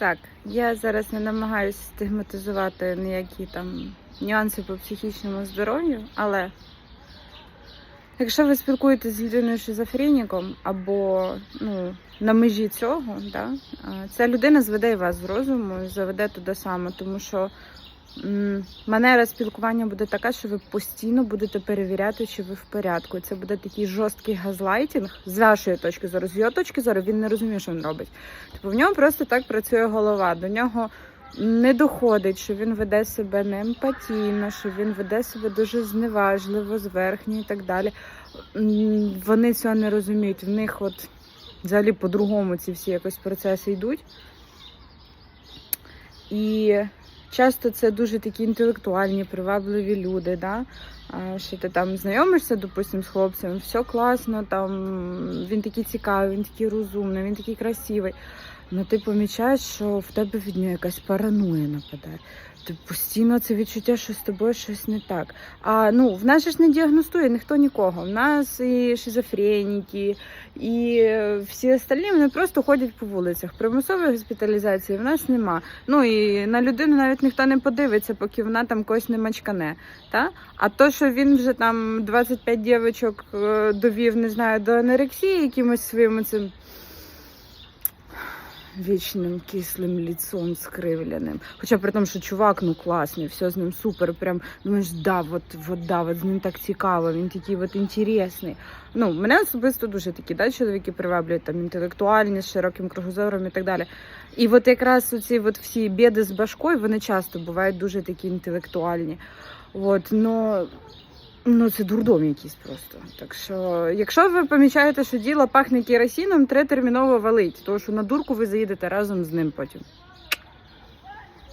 Так, я зараз не намагаюся стигматизувати ніякі там нюанси по психічному здоров'ю, але якщо ви спілкуєтесь з людиною шизофреніком або ну, на межі цього, да, ця людина зведе і вас з розуму і заведе туди саме, тому що манера спілкування буде така, що ви постійно будете перевіряти, чи ви в порядку. Це буде такий жорсткий газлайтінг з вашої точки зору. З його точки зору він не розуміє, що він робить. Типу в нього просто так працює голова. До нього не доходить, що він веде себе неемпатійно, що він веде себе дуже зневажливо, зверхньо і так далі. Вони цього не розуміють. В них от взагалі по-другому ці всі якось процеси йдуть. І часто це дуже такі інтелектуальні, привабливі люди. Да? Що ти там знайомишся, допустим, з хлопцем, все класно, там він такий цікавий, він такий розумний, він такий красивий. Ну ти помічаєш, що в тебе від нього якась параноя нападає. Ти постійно це відчуття, що з тобою щось не так. А ну в нас ж не діагностує ніхто нікого. В нас і шизофреніки, і е, всі остальні вони просто ходять по вулицях. Примусової госпіталізації в нас нема. Ну і на людину навіть ніхто не подивиться, поки вона там когось не мачкане. Та? А то, що він вже там 25 дівчинок е, довів, не знаю, до анорексії якимось своїм цим вічним кислим ліцом скривленим. Хоча при тому, що чувак ну класний, все з ним супер. Прям думаєш, да, от, от, да, от з ним так цікаво, він такий от інтересний. Ну, мене особисто дуже такі да, чоловіки приваблюють там інтелектуальні, з широким кругозором і так далі. І от якраз оці от всі біди з башкою, вони часто бувають дуже такі інтелектуальні. От, но Ну, це дурдом якийсь просто. Так що, якщо ви помічаєте, що діло пахне керосином, треба терміново валить, тому що на дурку ви заїдете разом з ним потім.